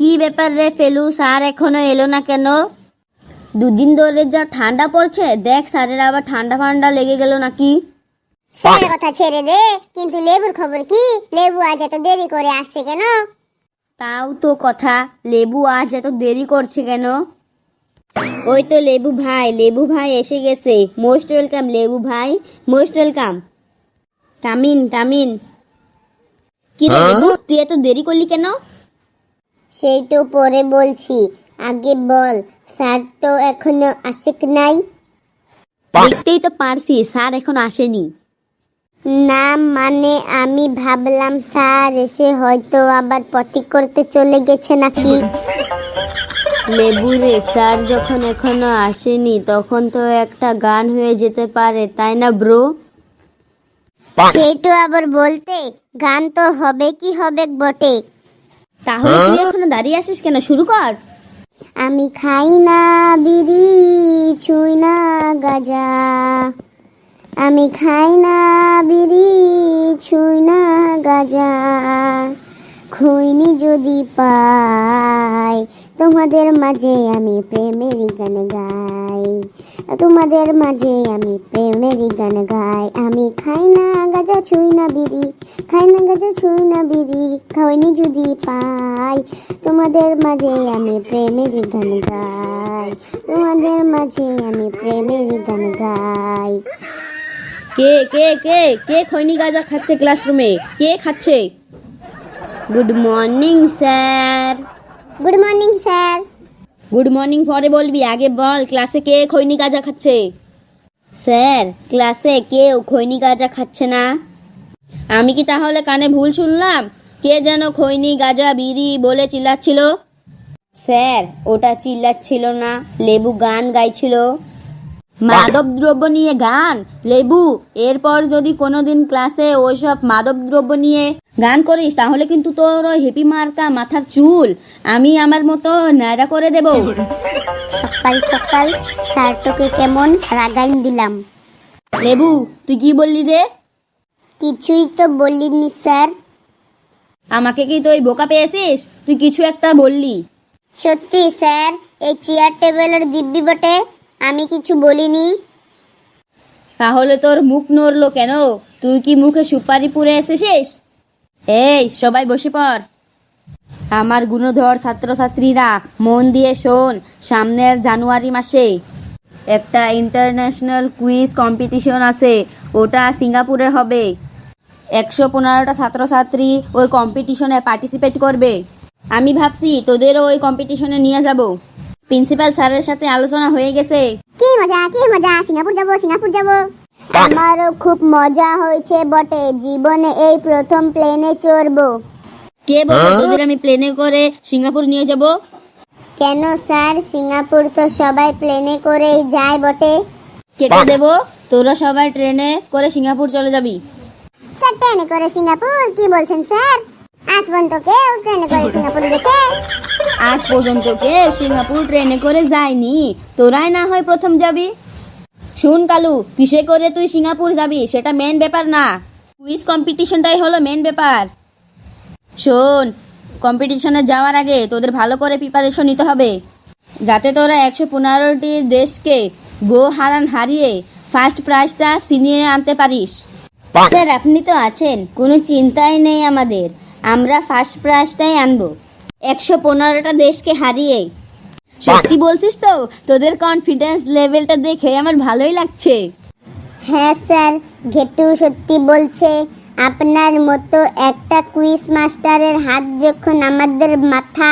কি ব্যাপার রে ফেলু? স্যার এখনও এলো না কেন? দুদিন ধরে যা ঠান্ডা পড়ছে দেখ স্যারের আবার ঠান্ডা ফান্ডা লেগে গেল নাকি? স্যারের কথা ছেড়ে দে কিন্তু লেবুর খবর কি? লেবু আজ এত দেরি করে আসছে কেন? তাও তো কথা লেবু আজ এত দেরি করছে কেন? ওই তো লেবু ভাই লেবু ভাই এসে গেছে। মোস্ট ওয়েলকাম লেবু ভাই মোস্ট ওয়েলকাম। কামিন কামিন কি রে লেবু তুই এত দেরি করলি কেন? সেই তো পরে বলছি। আগে বল স্যার তো এখনও আসে নাই? দেখতেই তো পারছি স্যার এখন আসেনি। না মানে আমি ভাবলাম স্যার এসে হয়তো আবার পটি করতে চলে গেছে নাকি? লেবু রে স্যার যখন এখনও আসেনি তখন তো একটা গান হয়ে যেতে পারে তাই না ব্রো? সেই তো আবার বলতে গান তো হবে কি হবে বটে। তাহলে তুই এখনও দাঁড়িয়ে আছিস কেন? শুরু কর। আমি খাই না বিড়ি ছুই না গাজা। আমি খাই না বিড়ি ছুই না গাজা। খুইনি যদি পাই তোমাদের মাঝে আমি প্রেমেরই গান গাই। তোমাদের মাঝে আমি প্রেমেরই গান গাই। আমি খাই না গাজা ছুই না বিড়ি। খাই না গাজা ছুই না বিড়ি। খৈনি যদি পাই। তোমাদের মাঝে আমি প্রেমেরই গান গাই। তোমাদের মাঝে আমি প্রেমেরই গান গাই। কে কে কে কে খৈনি গাজা খাচ্ছে ক্লাসরুমে কে খাচ্ছে? Good morning sir good morning sir good morning পরে বলবি। আগে বল ক্লাসে কে খৈনি গাজা খাচ্ছে? স্যার ক্লাসে কেউ খৈনি গাজা খাচ্ছে না? আমি কি তাহলে কানে ভুল শুনলাম? কে যেন খৈনি গাজা বিড়ি বলে চিল্লাচ্ছিল? স্যার ওটা চিল্লাচ্ছিল না, লেবু গান গাইছিল। মাদক দ্রব্য নিয়ে গান লেবু এরপর যদি কোনোদিন ক্লাসে ওইসব মাদক দ্রব্য নিয়ে গান করিস তাহলে কিন্তু তোর ওই হেপি মার্কা মাথার চুল আমি আমার মতো ন্যাড়া করে দেব। সকাল সকাল স্যার তোকে কেমন রাগাইন দিলাম। লেবু তুই কি বললি রে? কিছুই তো বলিনি স্যার। আমাকে কি তুই বোকা পেয়েছিস? তুই কিছু একটা বললি। সত্যি স্যার এই চেয়ার টেবিলের দিব্যি বটে। আমি কিছু বলিনি। তাহলে তোর মুখ নড়লো কেন? তুই কি মুখে সুপারি পুরে এসেছিস? এই, সবাই বসে পড়। আমার গুণধর ছাত্রছাত্রীরা, মন দিয়ে শোন, সামনের জানুয়ারি মাসে একটা ইন্টারন্যাশনাল কুইজ কম্পিটিশন আছে, ওটা সিঙ্গাপুরে হবে। একশো পনেরোটা ছাত্রছাত্রী ওই কম্পিটিশনে পার্টিসিপেট করবে। আমি ভাবছি তোদেরও ওই কম্পিটিশনে নিয়ে যাব। প্রিন্সিপাল স্যারের সাথে আলোচনা হয়ে গেছে। কি মজা কি মজা সিঙ্গাপুর যাব সিঙ্গাপুর যাব। আমারও খুব মজা হয়েছে বটে জীবনে এই প্রথম প্লেনে চড়বো। কে বলে তোদের আমি প্লেনে করে সিঙ্গাপুর নিয়ে যাব? কেন স্যার সিঙ্গাপুর তো সবাই প্লেনে করেই যায় বটে। কেটে দেব? তোরা সবাই ট্রেনে করে সিঙ্গাপুর চলে যাবি। স্যার ট্রেনে করে সিঙ্গাপুর? কি বলছেন স্যার? আজ পর্যন্ত কেউ ট্রেনে করে সিঙ্গাপুর গেছে? আজ পর্যন্ত কেউ সিঙ্গাপুর ট্রেনে করে যায়নি। তোরাই না হয় প্রথম যাবি। শুন কালু কিসে করে তুই সিঙ্গাপুর যাবি? সেটা মেন ব্যাপার না। কুইজ কম্পিটিশনটাই হলো মেন ব্যাপার। শোন কম্পিটিশনে যাওয়ার আগে তোদের ভালো করে প্রিপারেশন নিতে হবে। যাতে তোরা একশো পনেরোটি দেশকে গো হারান হারিয়ে ফার্স্ট প্রাইজটা ছিনিয়ে আনতে পারিস। স্যার আপনি তো আছেন। কোনো চিন্তাই নেই আমাদের। আমরা ফার্স্ট প্রাইজটাই আনব। একশো পনেরোটা দেশকে হারিয়ে। সত্যি বলছিস তো? তোদের কনফিডেন্স লেভেলটা দেখে আমার ভালোই লাগছে। হ্যাঁ স্যার ঘেটু সত্যি বলছে আপনার মতো একটা কুইজ মাস্টারের হাত যখন আমাদের মাথা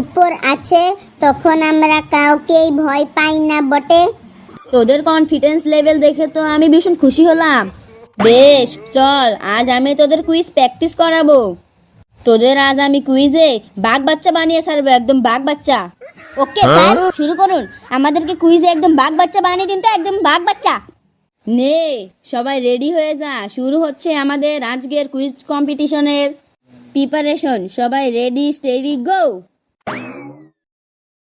উপর আছে তখন আমরা কাউকেই ভয় পাই না বটে। তোদের কনফিডেন্স লেভেল দেখে তো আমি ভীষণ খুশি হলাম। বেশ চল আজ আমি তোদের কুইজ প্র্যাকটিস করাবো। তোদের আজ আমি কুইজে বাঘ বাচ্চা বানিয়ে সারবো একদম বাঘ বাচ্চা। ওকে স্যার শুরু করুন। আমাদেরকে কুইজে একদম বাঘ বাচ্চা বানিয়ে দিন তো একদম বাঘ বাচ্চা। নে সবাই রেডি হয়ে যা। শুরু হচ্ছে আমাদের আজকের কুইজ কম্পিটিশনের প্রিপারেশন সবাই রেডি স্টেডি গো